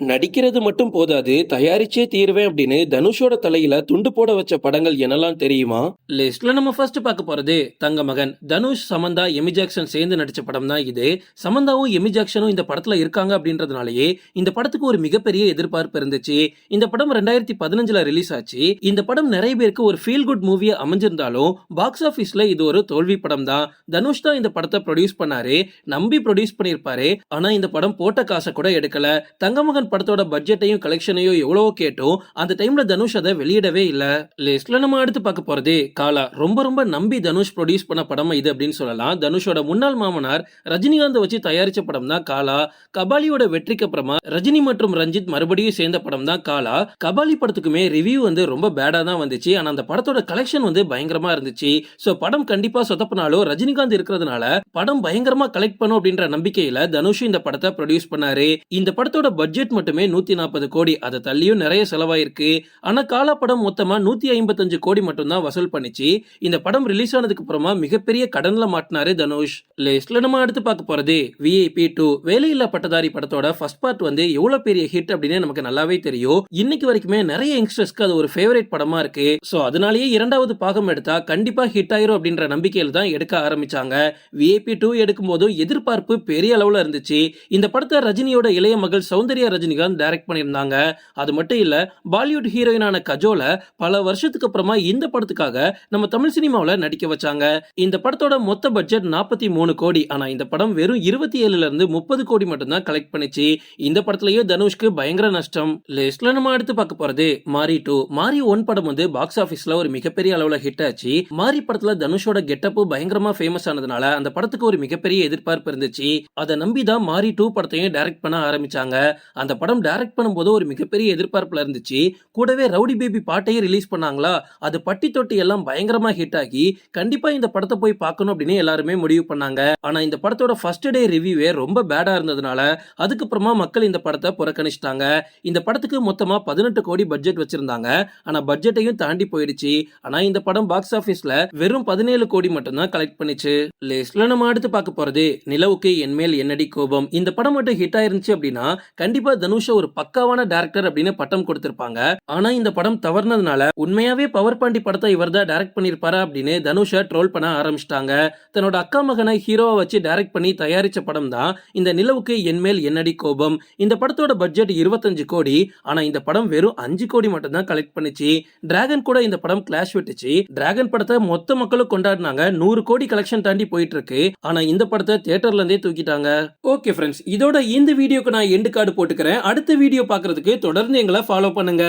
நடிக்கிறது மட்டும் போதாது தயாரிச்சே தீருவேன் அப்படின்னு தனுஷோட தலையில துண்டு போட வச்ச படங்கள் என்னெல்லாம் தெரியுமா? லிஸ்ட்ல நம்ம ஃபர்ஸ்ட் பார்க்க போறது தங்க மகன் தனுஷ் சமந்தா எமி ஜாக்சன் சேர்ந்து நடிச்ச படம் தான் இது. சமந்தாவும் எமி ஜாக்சனும் இந்த படத்துல இருக்காங்க அப்படின்றதுனாலயே இந்த படத்துக்கு ஒரு மிகப்பெரிய எதிர்பார்ப்பு இருந்துச்சு. இந்த படம் ரெண்டாயிரத்தி பதினஞ்சுல ரிலீஸ் ஆச்சு. இந்த படம் நிறைய பேருக்கு ஒரு ஃபீல் குட் மூவியா அமைஞ்சிருந்தாலும் பாக்ஸ் ஆபீஸ்ல இது ஒரு தோல்வி படம் தான். தனுஷ் தான் இந்த படத்தை ப்ரொடியூஸ் பண்ணாரு நம்பி ப்ரொடியூஸ் பண்ணிருப்பாரு ஆனா இந்த படம் போட்ட காசை கூட எடுக்கல. தங்கமகன் படத்தோட பட்ஜெட்டையும் கலெக்ஷனையும் எவ்வளவோ கேட்டோம். அந்த டைம்ல தனுஷ் அதை வெளியிடவே இல்ல. லிஸ்ட்ல நம்ம அடுத்து பார்க்க போறதே காலா. ரொம்ப ரொம்ப நம்பி தனுஷ் ப்ரொடியூஸ் பண்ண படம் இது அப்படின்னு சொல்லலாம். தனுஷோட முன்னாள் மாமனார் ரஜினிகாந்த் வச்சு தயாரிச்ச படம் தான் காலா. கபாலியோட வெற்றிக்கு அப்புறமா ரஜினி மற்றும் ரஞ்சித் மறுபடியும் சேர்ந்த படம் தான் காலா. கபாலி படத்துக்குமே ரிவ்யூ வந்து ரொம்ப பேடா தான் வந்துச்சு. ஆனா அந்த படத்தோட கலெக்ஷன் வந்து பயங்கரமா இருந்துச்சு. சோ படம் கண்டிப்பா சொதப்பினாலும் ரஜினிகாந்த் இருக்கிறதுனால படம் பயங்கரமா கலெக்ட் பண்ணும் அப்படின்ற நம்பிக்கையில தனுஷ் இந்த படத்தை ப்ரொடியூஸ் பண்ணாரு. இந்த படத்தோட பட்ஜெட் மட்டுமே நூத்தி நாற்பது கோடி. அதை தள்ளியும் நிறைய செலவாயிருக்கு. ஆனால் காலா படம் மொத்தமா ஐம்பத்தஞ்சு கோடி மட்டும்தான் வசூல் பண்ணிச்சு. இந்த படம் ரிலீஸ் ஆனதுக்கு அப்புறமா மிகப்பெரிய கடன்ல மாட்டினாரு தனுஷ். லிஸ்ட்ல நம்ம அடுத்து பார்க்க போறது விஐபி டூ வேலையில்லா பட்டதாரி படத்தோட ஃபர்ஸ்ட் பார்ட் வந்து எவ்வளோ பெரிய ஹிட் அப்படின்னு நமக்கு நல்லாவே தெரியும். இன்னைக்கு வரைக்குமே நிறைய யங்ஸ்டர்ஸ்க்கு அது ஒரு ஃபேவரேட் படமா இருக்கு. சோ அதனாலேயே இரண்டாவது பாகம் எடுத்தா கண்டிப்பா ஹிட் ஆயிரும் அப்படின்ற நம்பிக்கையில் தான் எடுக்க ஆரம்பிச்சாங்க. விஐபி டூ எடுக்கும் போதும் எதிர்பார்ப்பு பெரிய அளவுல இருந்துச்சு. இந்த படத்தை ரஜினியோட இளைய மகள் சௌந்தர்யா ரஜினிகாந்த் டைரக்ட் பண்ணியிருந்தாங்க. அது மட்டும் இல்ல பாலிவுட் ஹீரோயினான கஜோல பல வருஷத்துக்கு அப்புறமா இந்த படத்துக்காக நம்ம தமிழ் சினிமாவில் நடிக்க வச்சாங்க. இந்த படத்தோட மொத்த பட்ஜெட் நாற்பத்தி மூணு கோடி. ஆனா இந்த படம் வெறும் இருபத்தி ஏழுல இருந்து முப்பது கோடி மட்டும்தான் கலெக்ட் பண்ணிச்சு. இந்த படத்துலயே தனுஷ்க்கு பயங்கர நஷ்டம். லிஸ்ட்ல நம்ம அடுத்து பார்க்க போறது மாரி டூ மாரி ஒன் படம் வந்து பாக்ஸ் ஆபீஸ்ல ஒரு மிகப்பெரிய அளவுல ஹிட் ஆச்சு. மாரி படத்துல தனுஷோட கெட்டப்பு பயங்கரமா ஃபேமஸ் ஆனதுனால அந்த படத்துக்கு ஒரு மிகப்பெரிய எதிர்பார்ப்பு இருந்துச்சு. அதை நம்பி தான் மாரி டூ படத்தையும் டைரக்ட் பண்ண ஆரம்பிச்சாங்க. அந்த படம் டைரக்ட் பண்ணும்போது ஒரு மிகப்பெரிய எதிர்பார்ப்பில் இருந்துச்சு. கூடவே ரவுடி பேபி பாட்டையும் ரிலீஸ் பண்ணாங்களா? அது பட்டி தொட்டி எல்லாம் பயங்கரமா ஹிட் ஆகி கண்டிப்பா இந்த படத்தை போய் பார்க்கணும் அப்படின்னு எல்லாருமே முடிவு பண்ணாங்க. ஆனா இந்த படத்தோட ஃபர்ஸ்ட் டே ரிவ்யூவே ரொம்ப பேடா இருந்ததுனால அதுக்கப்புறமா மக்கள் இந்த படத்தை புறக்கணிச்சிட்டாங்க. இந்த படத்துக்கு மொத்தமா பதினெட்டு கோடி பட்ஜெட் வச்சிருந்தாங்க. ஆனா பட்ஜெட்டையும் தாண்டி போயிடுச்சு. ஆனா இந்த படம் பாக்ஸ் ஆபீஸ்ல வெறும் பதினேழு கோடி மட்டும்தான் கலெக்ட் பண்ணிச்சு. லிஸ்ட்ல நம்ம அடுத்து பார்க்க போறது நிலவுக்கு என்மேல் என்னடி கோபம். இந்த படம் மட்டும் ஹிட் ஆயிருந்துச்சு அப்படின்னா கண்டிப்பா தனுஷ ஒரு பக்காவான டேரக்டர் அப்படின்னு பட்டம் கொடுத்திருப்பாங்க. ஆனா இந்த படம் தவறுனதுனால உண்மையாவே பவர் பாண்டி படத்தை இவர் தான் டைரக்ட் பண்ணிருப்பாரா அப்படின்னு தனுஷ ட்ரோல் பண்ண ஆரம்பிச்சிட்டாங்க. தன்னோட அக்கா மகனை ஹீரோவை வச்சு டைரக்ட் பண்ணி தயாரிச்ச படம் தான் இந்த நிலவுக்கு என்மேல் என்னடி கோபம்? இந்த படத்தோட பட்ஜெட் இருபத்தஞ்சு கோடி ஆனா இந்த படம் வெறும் அஞ்சு கோடி மட்டும் தான் கலெக்ட் பண்ணுச்சு. டிராகன் கூட இந்த படம் கிளாஷ் விட்டுச்சு. டிராகன் படத்தை மொத்த மக்களும் கொண்டாடினாங்க. நூறு கோடி கலெக்ஷன் தாண்டி போயிட்டு இருக்கு ஆனா இந்த படத்தை தியேட்டர்ல இருந்தே தூக்கிட்டாங்க. ஓகே ஃப்ரெண்ட்ஸ் இதோட இந்த வீடியோக்கு நான் எண்டு கார்டு போட்டுக்கிறேன். அடுத்த வீடியோ பார்க்குறதுக்கு தொடர்ந்து எங்களை ஃபாலோ பண்ணுங்க.